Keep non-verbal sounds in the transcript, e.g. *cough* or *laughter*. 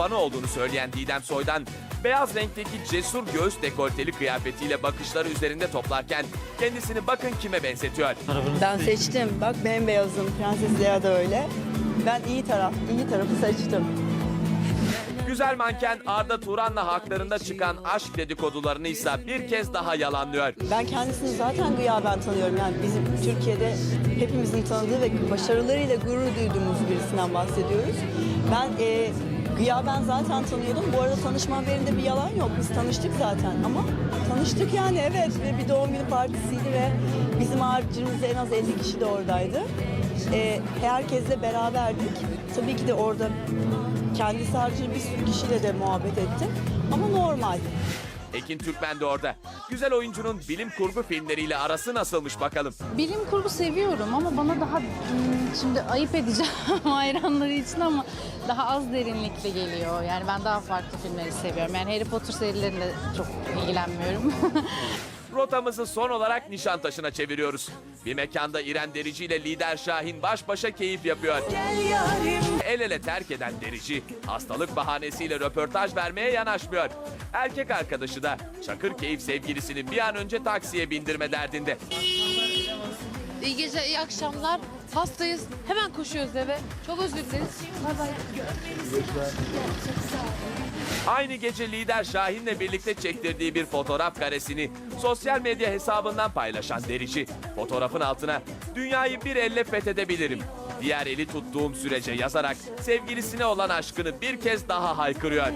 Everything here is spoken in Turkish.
fanı olduğunu söyleyen Didem Soy'dan beyaz renkteki cesur göğüs dekolteli kıyafetiyle bakışları üzerinde toplarken kendisini bakın kime benzetiyor. Ben seçtim. Bak bembeyazım. Prenses Leia da öyle. Ben iyi taraf, iyi tarafı seçtim. Güzel manken Arda Turan'la haklarında çıkan aşk dedikodularını ise bir kez daha yalanlıyor. Ben kendisini zaten gıyaben tanıyorum. Yani bizim Türkiye'de hepimizin tanıdığı ve başarılarıyla gurur duyduğumuz birisinden bahsediyoruz. Ben e, gıyaben zaten tanıyordum. Bu arada tanışma haberinde bir yalan yok. Biz tanıştık zaten ama tanıştık yani evet. Ve bir doğum günü partisiydi ve bizim haricimizde en az 50 kişi de oradaydı. E, herkesle beraberdik. Tabii ki de orada kendisi haricinde bir sürü kişiyle de muhabbet ettim. Ama normal. Ekin Türkmen de orada. Güzel oyuncunun bilim kurgu filmleriyle arası nasılmış bakalım. Bilim kurgu seviyorum ama bana daha hmm, şimdi ayıp edeceğim *laughs* hayranları için ama daha az derinlikli geliyor. Yani ben daha farklı filmleri seviyorum. Yani Harry Potter serilerinde çok ilgilenmiyorum. *laughs* Rotamızı son olarak Nişantaşı'na çeviriyoruz. Bir mekanda İrem Derici ile lider Şahin baş başa keyif yapıyor. El ele terk eden Derici hastalık bahanesiyle röportaj vermeye yanaşmıyor. Erkek arkadaşı da Çakır Keyif sevgilisini bir an önce taksiye bindirme derdinde. İyi geceler, iyi akşamlar. Hastayız. Hemen koşuyoruz eve. Çok özür dileriz. Bay bay. Aynı gece lider Şahin'le birlikte çektirdiği bir fotoğraf karesini sosyal medya hesabından paylaşan Derici, fotoğrafın altına dünyayı bir elle fethedebilirim. Diğer eli tuttuğum sürece yazarak sevgilisine olan aşkını bir kez daha haykırıyor.